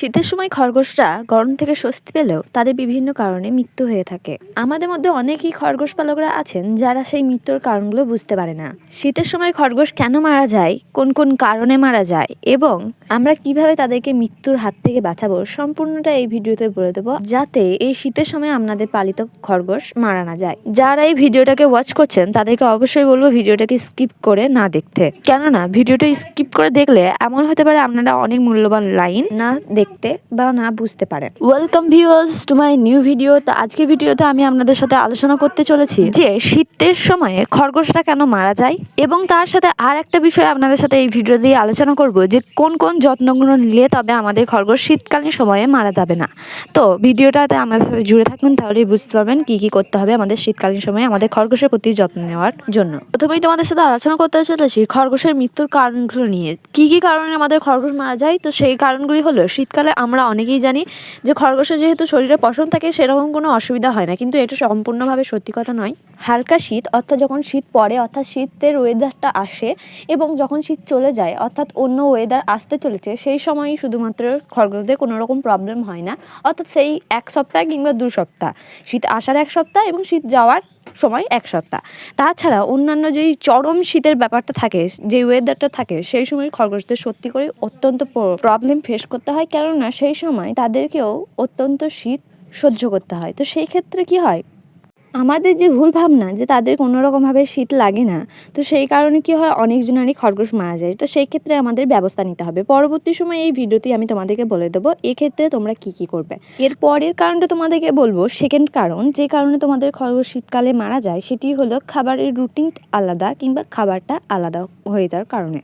শীতের সময় খরগোশরা গরম থেকে স্বস্তি পেলেও তাদের বিভিন্ন কারণে মৃত্যু হয়ে থাকে। আমাদের মধ্যে অনেকেই খরগোশ পালকরা আছেন যারা সেই মৃত্যুর কারণগুলো বুঝতে পারে না। শীতের সময় খরগোশ কেন মারা যায়, কোন কোন কারণে মারা যায় এবং আমরা কীভাবে তাদেরকে মৃত্যুর হাত থেকে বাঁচাবো সম্পূর্ণটা এই ভিডিওতে বলে দেবো। যাতে এই শীতের সময় আপনাদের পালিত খরগোশ মারা না যায়। যারা এই ভিডিওটাকে ওয়াচ করছেন, তাদেরকে অবশ্যই বলব ভিডিওটাকে স্কিপ করে না দেখতে। কেননা, ভিডিওটা স্কিপ করে দেখলে এমন হতে পারে আপনারা অনেক মূল্যবান লাইন না দেখতে বা না বুঝতে পারেন welcome viewers to my new video তো আজকের ভিডিওতে আমি আপনাদের সাথে আলোচনা করতে চলেছি যে শীতের সময়ে খরগোশটা কেন মারা যায় এবং তার সাথে আর একটা বিষয় আপনাদের সাথে এই ভিডিও দিয়ে আলোচনা করব যে কোন কোন যত্নগুলো নিলে তবে আমাদের খরগোশ শীতকালীন সময়ে মারা যাবে না। তো ভিডিওটাতে আমাদের সাথে জুড়ে থাকুন তাহলেই বুঝতে পারবেন কি কি করতে হবে আমাদের শীতকালীন সময়ে আমাদের খরগোশের প্রতি যত্ন নেওয়ার জন্য। প্রথমেই তোমাদের সাথে আলোচনা করতে চলেছি খরগোশের মৃত্যুর কারণগুলো নিয়ে। কি কি কারণে আমাদের খরগোশ মারা যায়? তো সেই কারণগুলি হলো শীতকালে আমরা অনেকেই জানি যে খরগোশের যেহেতু শরীরে পশম থাকে, সেরকম কোনো অসুবিধা হয় না। কিন্তু এটা সম্পূর্ণভাবে সত্যি কথা নয়। হালকা শীত, অর্থাৎ যখন শীত পড়ে, অর্থাৎ শীতের ওয়েদারটা আসে এবং যখন শীত চলে যায়, অর্থাৎ অন্য ওয়েদার আসতে চলেছে, সেই সময়ই শুধুমাত্র খরগোশদের কোনো রকম প্রবলেম হয় না। অর্থাৎ সেই এক সপ্তাহ কিংবা দু সপ্তাহ। শীত আসার এক সপ্তাহ এবং শীত যাওয়ার সময় এক সপ্তাহ। তাছাড়া অন্যান্য যেই চরম শীতের ব্যাপারটা থাকে যে ওয়েদারটা থাকে, সেই সময় খরগোশদের সত্যি করে অত্যন্ত প্রবলেম ফেস করতে হয়। কেননা সেই সময় তাদেরকেও অত্যন্ত শীত সহ্য করতে হয়। তো সেই ক্ষেত্রে কি হয়? আমাদের যে ভুল ভাবনা, যে তাদের কোনো রকমভাবে শীত লাগে না, তো সেই কারণে কি হয় অনেকজনেরই খরগোশ মারা যায়। তো সেই ক্ষেত্রে আমাদের ব্যবস্থা নিতে হবে। পরবর্তী সময় এই ভিডিওটি আমি তোমাদেরকে বলে দেবো এক্ষেত্রে তোমরা কি কি করবে। এর পরের কারণটা তোমাদেরকে বলব সেকেন্ড কারণ, যে কারণে তোমাদের খরগোশ শীতকালে মারা যায়, সেটি হলো খাবারের রুটিন আলাদা কিংবা খাবারটা আলাদা হয়ে যাওয়ার কারণে।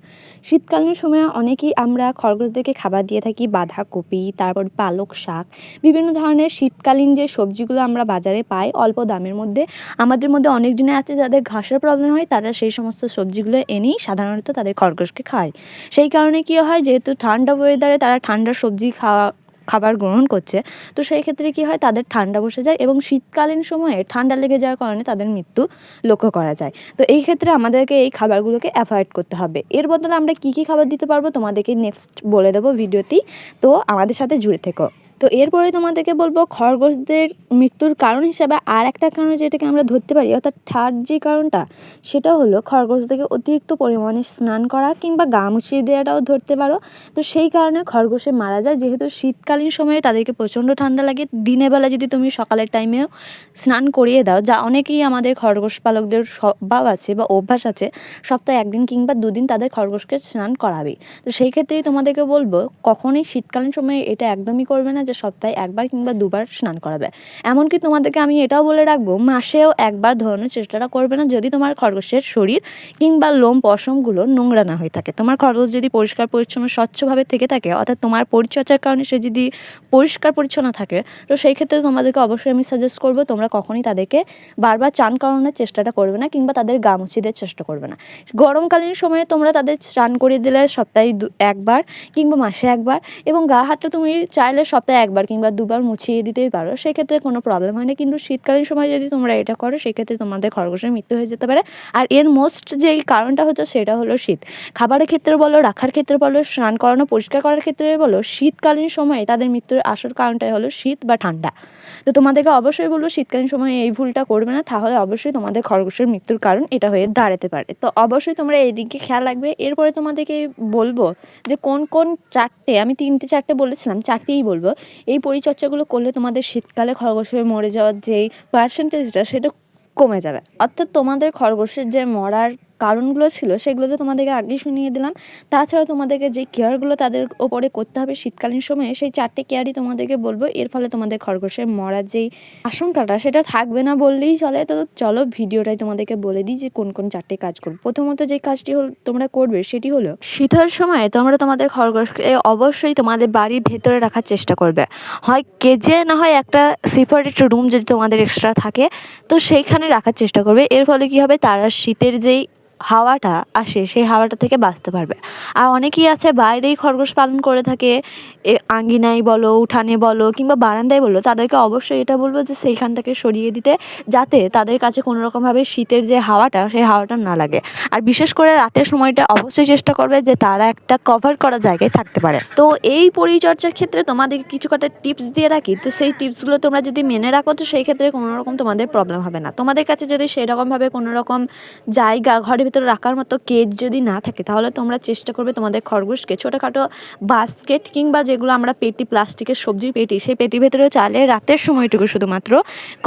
শীতকালীন সময় অনেকেই আমরা খরগোশদেরকে খাবার দিয়ে থাকি, বাঁধাকপি, তারপর পালক শাক, বিভিন্ন ধরনের শীতকালীন যে সবজিগুলো আমরা বাজারে পাই, অল্প দামের মধ্যে, আমাদের মধ্যে অনেকজনে আছে যাদের ঘাসের প্রবলেম হয়, তারা সেই সমস্ত সবজিগুলো এনেই সাধারণত তাদের খরগোশকে খায়। সেই কারণে কী হয়, যেহেতু ঠান্ডা ওয়েদারে তারা ঠান্ডা সবজি খাওয়া, খাবার গ্রহণ করছে, তো সেই ক্ষেত্রে কী হয়, তাদের ঠান্ডা বসে যায় এবং শীতকালীন সময়ে ঠান্ডা লেগে যাওয়ার কারণে তাদের মৃত্যু লক্ষ্য করা যায়। তো এই ক্ষেত্রে আমাদেরকে এই খাবারগুলোকে অ্যাভয়েড করতে হবে। এর বদলে আমরা কী কী খাবার দিতে পারব, তোমাদেরকে নেক্সট বলে দেবো ভিডিওতেই তো আমাদের সাথে জুড়ে থেকো। তো এরপরে তোমাদেরকে বলব খরগোশদের মৃত্যুর কারণ হিসাবে আর একটা কারণ যেটাকে আমরা ধরতে পারি, অর্থাৎ থার্ড যে কারণটা, সেটা হলো খরগোশদেরকে অতিরিক্ত পরিমাণে স্নান করা কিংবা গা মুছিয়ে দেওয়াটাও ধরতে পারো। তো সেই কারণে খরগোশে মারা যায়, যেহেতু শীতকালীন সময়ে তাদেরকে প্রচণ্ড ঠান্ডা লাগে, দিনের বেলা যদি তুমি সকালের টাইমেও স্নান করিয়ে দাও, যা অনেকেই আমাদের খরগোশ পালকদের স্বভাব আছে বা অভ্যাস আছে, সপ্তাহে একদিন কিংবা দুদিন তাদের খরগোশকে স্নান করাবে তো সেই ক্ষেত্রেই তোমাদেরকে বলব, কখনোই শীতকালীন সময়ে এটা একদমই করবে না যে সপ্তাহে একবার কিংবা দুবার স্নান করাবে। এমনকি তোমাদেরকে আমি এটাও বলে রাখব, মাসেও একবার ধরানোর চেষ্টাটা করবে না যদি তোমার খরগোশের শরীর কিংবা লোম পশমগুলো নোংরা না হয়ে থাকে। তোমার খরগোশ যদি পরিষ্কার, পরিচ্ছন্ন, স্বচ্ছভাবে থেকে থাকে, অর্থাৎ তোমার পরিচর্যার কারণে সে যদি পরিষ্কার, পরিচ্ছন্ন থাকে, তো সেই ক্ষেত্রে তোমাদেরকে অবশ্যই আমি সাজেস্ট করব, তোমরা কখনই তাদেরকে বারবার চান করানোর চেষ্টাটা করবে না কিংবা তাদের গা মুছিয়ে চেষ্টা করবে না। গরমকালীন সময়ে তোমরা তাদের স্নান করিয়ে দিলে সপ্তাহে একবার কিংবা মাসে একবার এবং গা হাতটা তুমি চাইলে সপ্তাহে একবার কিংবা দুবার মুছিয়ে দিতেই পারো, সেক্ষেত্রে কোনো প্রবলেম হয় না কিন্তু শীতকালীন সময় যদি তোমরা এটা করো, সেক্ষেত্রে তোমাদের খরগোশের মৃত্যু হয়ে যেতে পারে। আর এর মোস্ট যেই কারণটা হচ্ছে, সেটা হলো শীত। খাবারের ক্ষেত্রে বলো, রাখার ক্ষেত্রে বলো, স্নান করানো, পরিষ্কার করার ক্ষেত্রে বলো, শীতকালীন সময়ে তাদের মৃত্যুর আসল কারণটাই হলো শীত বা ঠান্ডা। তো তোমাদেরকে অবশ্যই বলব, শীতকালীন সময়ে এই ভুলটা করবে না। তাহলে অবশ্যই তোমাদের খরগোশের মৃত্যুর কারণ এটা হয়ে দাঁড়াতে পারে। তো অবশ্যই তোমরা এই দিকে খেয়াল রাখবে। এরপরে তোমাদেরকে বলব যে কোন কোন চারটে, আমি তিনটে চারটে বলেছিলাম, চারটেই বলব। এই পরিচর্যাগুলো করলে তোমাদের শীতকালে খরগোশ হয়ে মরে যাওয়ার যেই পার্সেন্টেজটা সেটা কমে যাবে। অর্থাৎ তোমাদের খরগোশের যে মরার কারণগুলো ছিল, সেগুলো তো তোমাদেরকে আগেই শুনিয়ে দিলাম। তাছাড়া তোমাদেরকে যে কেয়ারগুলো তাদের ওপরে করতে হবে শীতকালীন সময়ে, সেই চারটে কেয়ারই তোমাদেরকে বলব। এর ফলে তোমাদের খরগোশের মরার যেই আশঙ্কাটা, সেটা থাকবে না বললেই চলে। তো চলো ভিডিওটাই তোমাদেরকে বলে দিই যে কোন কোন চারটে কাজ করব। প্রথমত যে কাজটি হল, তোমরা করবে সেটি হলো, শীতের সময় তোমরা তোমাদের খরগোশকে অবশ্যই তোমাদের বাড়ির ভেতরে রাখার চেষ্টা করবে। হয় কেজে, না হয় একটা সেপারেট রুম যদি তোমাদের এক্সট্রা থাকে, তো সেইখানে রাখার চেষ্টা করবে। এর ফলে কি হবে? তারা শীতের যেই হাওয়াটা আসে, সেই হাওয়াটা থেকে বাঁচতে পারবে। আর অনেকেই আছে বাইরেই খরগোশ পালন করে থাকে আঙ্গিনায় বলো, উঠানে বলো কিংবা বারান্দায় বলো, তাদেরকে অবশ্যই এটা বলব যে সেইখান থেকে সরিয়ে দিতে, যাতে তাদের কাছে কোনো রকমভাবে শীতের যে হাওয়াটা, সেই হাওয়াটা না লাগে। আর বিশেষ করে রাতের সময়টা অবশ্যই চেষ্টা করবে যে তারা একটা কভার করা জায়গায় থাকতে পারে। তো এই পরিচর্যার ক্ষেত্রে তোমাদেরকে কিছু কটা টিপস দিয়ে রাখি। তো সেই টিপসগুলো তোমরা যদি মেনে রাখো, তো সেই ক্ষেত্রে কোনো রকম তোমাদের প্রবলেম হবে না। তোমাদের কাছে যদি সেই রকমভাবে কোনো রকম জায়গা ঘরের ভিতরে রাখার মতো কেজ যদি না থাকে, তাহলে তোমরা চেষ্টা করবে তোমাদের খরগোশকে ছোটোখাটো বাস্কেট কিংবা যেগুলো আমরা পেটি প্লাস্টিকের সবজির পেটি, সেই পেটির ভেতরেও চালে রাতের সময়টুকু শুধুমাত্র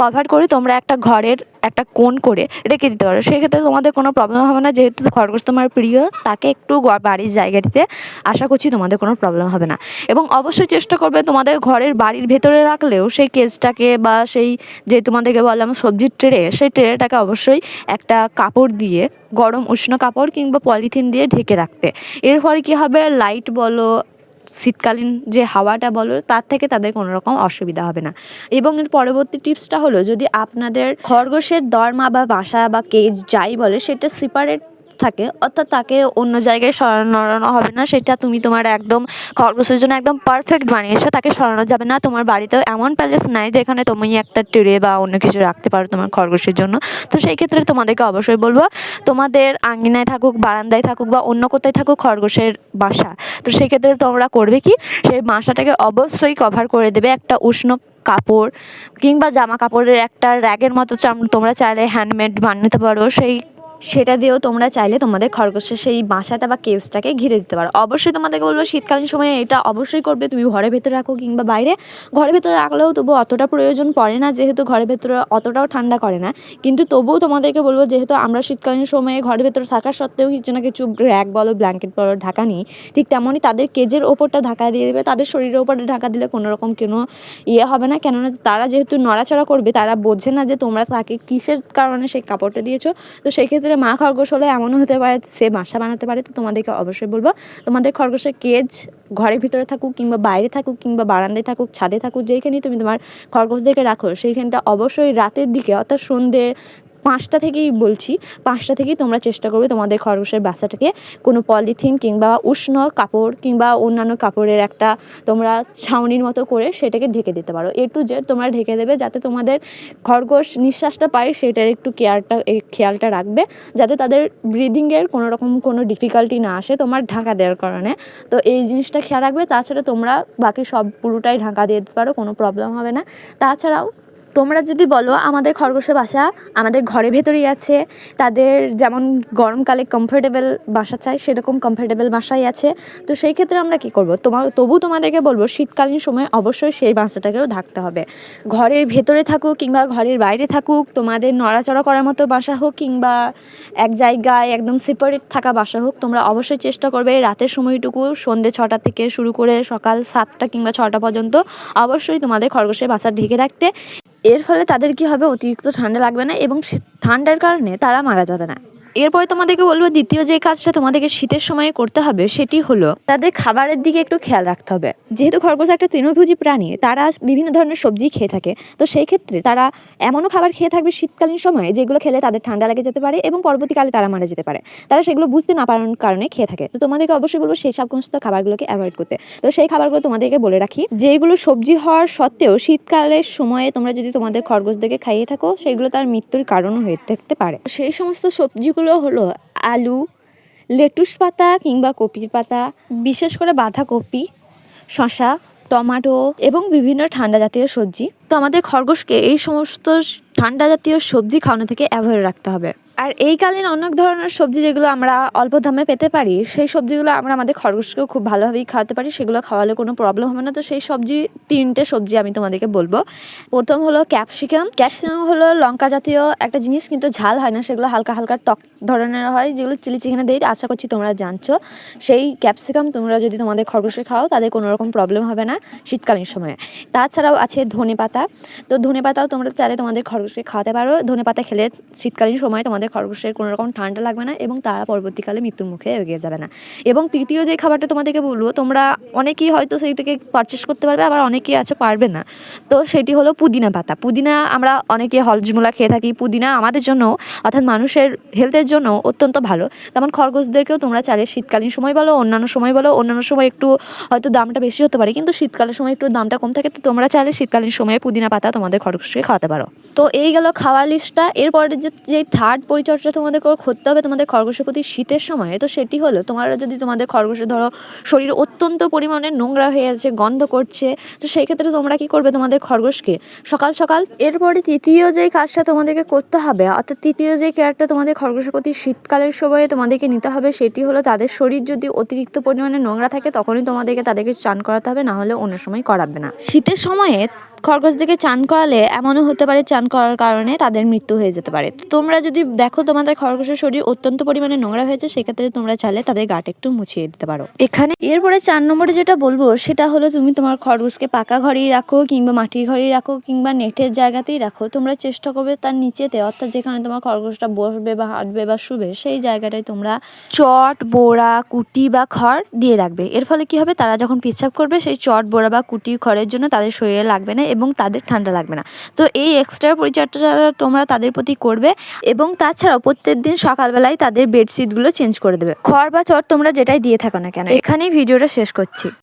কভার করে তোমরা একটা ঘরের একটা কোণ করে রেখে দিতে পারো। সেক্ষেত্রে তোমাদের কোনো প্রবলেম হবে না। যেহেতু খরগোশ তোমার প্রিয়, তাকে একটু বাড়ির জায়গা দিতে আশা করছি তোমাদের কোনো প্রবলেম হবে না। এবং অবশ্যই চেষ্টা করবে তোমাদের ঘরের বাড়ির ভেতরে রাখলেও সেই কেসটাকে বা সেই যে তোমাদেরকে বললাম সবজির ট্রে, সেই ট্রেটাকে অবশ্যই একটা কাপড় দিয়ে, গরম উষ্ণ কাপড় কিংবা পলিথিন দিয়ে ঢেকে রাখতে। এর ফলে কী হবে? লাইট বলো শীতকালীন যে হাওয়াটা বলো, তার থেকে তাদের কোনো রকম অসুবিধা হবে না। এবং এর পরবর্তী টিপসটা হলো, যদি আপনাদের খরগোশের দরমা বা বাসা বা কেজ যাই বলে, সেটা সেপারেট থাকে, অর্থাৎ তাকে অন্য জায়গায় সরানো হবে না। সেটা তুমি তোমার একদম খরগোশের জন্য একদম পারফেক্ট বানিয়েছো। তাকে সরানো যাবে না। তোমার বাড়িতেও এমন প্যালেস নাই যেখানে তুমি একটা ট্রে বা অন্য কিছু রাখতে পারো তোমার খরগোশের জন্য। তো সেই ক্ষেত্রে তোমাদেরকে অবশ্যই বলব, তোমাদের আঙ্গিনায় থাকুক, বারান্দায় থাকুক বা অন্য কোথায় থাকুক খরগোশের বাসা। তো সেই ক্ষেত্রে তোমরা করবে কি? সেই বাসাটাকে অবশ্যই কভার করে দেবে একটা উষ্ণ কাপড় কিংবা জামা কাপড়ের একটা র্যাগের মতো তোমরা চাইলে হ্যান্ডমেড বানাতে পারো। সেই সেটা দিয়েও তোমরা চাইলে তোমাদের খরগোশের সেই বাসাটা বা কেসটাকে ঘিরে দিতে পারো। অবশ্যই তোমাদেরকে বলব, শীতকালীন সময়ে এটা অবশ্যই করবে। তুমি ঘরের ভেতরে রাখো কিংবা বাইরে। ঘরের ভেতরে রাখলেও তবু অতটা প্রয়োজন পড়ে না, যেহেতু ঘরের ভেতরে অতটাও ঠান্ডা করে না। কিন্তু তবুও তোমাদেরকে বলব, যেহেতু আমরা শীতকালীন সময়ে ঘরের ভেতরে থাকা সত্ত্বেও কিছু না কিছু র্যাক বলো ব্ল্যাঙ্কেট বলো, ঢাকা নিই, ঠিক তেমনই তাদের কেজের ওপরটা ঢাকা দিয়ে দেবে। তাদের শরীরের ওপরে ঢাকা দিলে কোনো রকম কোনো ইয়ে হবে না। কেননা তারা যেহেতু নড়াচড়া করবে, তারা বোঝে না যে তোমরা তাকে কিসের কারণে সেই কাপড়টা দিয়েছ। তো সেই ক্ষেত্রে মা খরগোশ হলে এমনও হতে পারে, সে বাসা বানাতে পারে, তো তোমাদেরকে অবশ্যই বলব, তোমাদের খরগোশের কেজ ঘরের ভিতরে থাকুক কিংবা বাইরে থাকুক কিংবা বারান্দায় থাকুক, ছাদে থাকুক, যেইখানেই তুমি তোমার খরগোশদেরকে রাখো, সেইখানটা অবশ্যই রাতের দিকে, অর্থাৎ সন্ধ্যে পাঁচটা থেকেই বলছি, পাঁচটা থেকেই তোমরা চেষ্টা করবে তোমাদের খরগোশের বাচ্চাটাকে কোনো পলিথিন কিংবা উষ্ণ কাপড় কিংবা অন্যান্য কাপড়ের একটা তোমরা ছাউনির মতো করে সেটাকে ঢেকে দিতে পারো। এ টু জেড তোমরা ঢেকে দেবে যাতে তোমাদের খরগোশ নিঃশ্বাসটা পায়, সেটার একটু কেয়ারটা খেয়ালটা রাখবে যাতে তাদের ব্রিদিংয়ের কোনো রকম কোনো ডিফিকাল্টি না আসে তোমার ঢাকা দেওয়ার কারণে। তো এই জিনিসটা খেয়াল রাখবে, তাছাড়া তোমরা বাকি সব পুরোটাই ঢাকা দিয়ে দিতে পারো, কোনো প্রবলেম হবে না। তাছাড়াও তোমরা যদি বলো, আমাদের খরগোশের বাসা আমাদের ঘরের ভেতরেই আছে। তাদের যেমন গরমকালে কমফোর্টেবল বাসা চাই, সেরকম কমফোর্টেবল বাসাই আছে। তো সেই ক্ষেত্রে আমরা কি করব? তোমার তবু তোমাদেরকে বলব, শীতকালীন সময় অবশ্যই সেই বাসাটাকেও ঢাকতে হবে। ঘরের ভেতরে থাকুক কিংবা ঘরের বাইরে থাকুক, তোমাদের নড়াচড়া করার মতো বাসা হোক কিংবা এক জায়গায় একদম সেপারেট থাকা বাসা হোক, তোমরা অবশ্যই চেষ্টা করবে রাতের সময়টুকু সন্ধ্যে ছটা থেকে শুরু করে সকাল সাতটা কিংবা ছটা পর্যন্ত অবশ্যই তোমাদের খরগোশের বাসা ঢেকে রাখতে। এর ফলে তাদের কি হবে? অতিরিক্ত ঠান্ডা লাগবে না এবং ঠান্ডার কারণে তারা মারা যাবে না। এরপরে তোমাদেরকে বলব দ্বিতীয় যে কাজটা তোমাদেরকে শীতের সময়ে করতে হবে সেটি হলো তাদের খাবারের দিকে একটু খেয়াল রাখতে হবে। যেহেতু খরগোশ একটা তৃণভোজী প্রাণী, তারা বিভিন্ন ধরনের সবজি খেয়ে থাকে। তো সেই ক্ষেত্রে তারা এমনও খাবার খেয়ে থাকবে শীতকালীন সময়ে যেগুলো খেলে তাদের ঠান্ডা লেগে যেতে পারে এবং পরবর্তীকালে তারা মারা যেতে পারে। তারা সেগুলো বুঝতে না পারার কারণে খেয়ে থাকে। তো তোমাদেরকে অবশ্যই বলব সেই সব সমস্ত খাবারগুলোকে অ্যাভয়েড করতে। তো সেই খাবারগুলো তোমাদেরকে বলে রাখি, যেগুলো সবজি হওয়ার সত্ত্বেও শীতকালের সময়ে তোমরা যদি তোমাদের খরগোশদেরকে খাইয়ে থাকো, সেগুলো তার মৃত্যুর কারণও হয়ে থাকতে পারে। সেই সমস্ত সবজিগুলো হলো আলু, লেটুস পাতা কিংবা কপির পাতা, বিশেষ করে বাঁধাকপি শশা টমাটো এবং বিভিন্ন ঠান্ডা জাতীয় সবজি। তো আমাদের খরগোশকে এই সমস্ত ঠান্ডা জাতীয় সবজি খাওয়ানো থেকে অ্যাভয়েড রাখতে হবে। আর এই কালীন অনেক ধরনের সবজি যেগুলো আমরা অল্প দামে পেতে পারি, সেই সবজিগুলো আমরা আমাদের খরগোশকেও খুব ভালোভাবেই খাওয়াতে পারি, সেগুলো খাওয়ালে কোনো প্রবলেম হবে না। তো সেই সবজি, তিনটে সবজি আমি তোমাদেরকে বলব। প্রথম হলো ক্যাপসিকাম ক্যাপসিকাম হলো লঙ্কা জাতীয় একটা জিনিস, কিন্তু ঝাল হয় না, সেগুলো হালকা হালকা টক ধরনের হয়, যেগুলো চিলি চিকেনে দেয় আশা করছি তোমরা জানছো। সেই ক্যাপসিকাম তোমরা যদি তোমাদের খরগোশে খাও তাদের কোনো রকম প্রবলেম হবে না শীতকালীন সময়ে। তাছাড়াও আছে ধনে পাতা তো ধনে পাতাও তোমরা চাইলে তোমাদের খরগোশকে খাওয়াতে পারো। ধনে পাতা খেলে শীতকালীন সময়ে তোমাদের খরগোশের কোনো রকম ঠান্ডা লাগবে না এবং তারা পরবর্তীকালে মৃত্যুর মুখে এগিয়ে যাবে না। এবং তৃতীয় যে খাবারটা তোমাদেরকে বলব, তোমরা অনেকেই হয়তো সেইটাকে পারচেস করতে পারবে, আবার অনেকেই আছে পারবে না। তো সেটি হলো পুদিনা পাতা। পুদিনা আমরা অনেকে হলজমুলা খেয়ে থাকি। পুদিনা আমাদের জন্য, অর্থাৎ মানুষের হেলথের জন্য অত্যন্ত ভালো। তেমন খরগোশদেরকেও তোমরা চাইলে শীতকালীন সময় বলো, অন্যান্য সময় বলো, অন্যান্য সময় একটু হয়তো দামটা বেশি হতে পারে, কিন্তু শীতকালের সময় একটু দামটা কম থাকে, তো তোমরা চাইলে শীতকালীন সময়ে পুদিনা পাতা তোমাদের খরগোশকে খাওয়াতে পারো। তো এই গেল খাওয়ার লিস্টটা এরপরে যে যে থার্ড পরিচর্যা তোমাদের করতে হবে, তোমাদের খরগোশের প্রতি শীতের সময়, তো সেটি হলো তোমরা যদি তোমাদের খরগোশের, ধরো, শরীর অত্যন্ত পরিমাণে নোংরা হয়ে আছে, গন্ধ করছে, তো সেই ক্ষেত্রে তোমরা কি করবে তোমাদের খরগোশকে সকাল সকাল এরপরে তৃতীয় যে কাজটা তোমাদেরকে করতে হবে, অর্থাৎ তৃতীয় যে কেয়ারটা তোমাদের খরগোশের প্রতি শীতকালের সময়ে তোমাদেরকে নিতে হবে, সেটি হলো তাদের শরীর যদি অতিরিক্ত পরিমাণে নোংরা থাকে, তখনই তোমাদেরকে তাদেরকে চান করাতে হবে, না হলে অন্য সময় করাবে না। শীতের সময়ে খরগোশদেরকে চান করালে এমনও হতে পারে চান করার কারণে তাদের মৃত্যু হয়ে যেতে পারে। তোমরা যদি দেখো তোমাদের খরগোশের শরীর অত্যন্ত পরিমাণে নোংরা হয়েছে, সেক্ষেত্রে তোমরা চাইলে তাদের গাটা একটু মুছিয়ে দিতে পারো। এখানে এরপরে চার নম্বরে যেটা বলব, সেটা হলো তুমি তোমার খরগোশকে পাকা ঘরেই রাখো কিংবা মাটির ঘরেই রাখো কিংবা নেটের জায়গাতেই রাখো। তোমরা চেষ্টা করবে তার নিচেতে, অর্থাৎ যেখানে তোমার খরগোশটা বসবে বা হাঁটবে বা শুবে, সেই জায়গাটায় তোমরা চট, বোড়া, কুটি বা খড় দিয়ে রাখবে। এর ফলে কি হবে? তারা যখন পেচ্ছাপ করবে, সেই চট, বোড়া বা কুটি খড়ের জন্য তাদের শরীরে লাগবে না এবং তাদের ঠান্ডা লাগবে না। তো এই এক্সট্রা পরিচর্যাটা তোমরা তাদের প্রতি করবে এবং তাছাড়াও প্রত্যেক দিন সকালবেলায় তাদের বেডশিটগুলো চেঞ্জ করে দেবে। খড় বা চট তোমরা যেটাই দিয়ে থাকো না কেন, এখানেই ভিডিওটা শেষ করছি।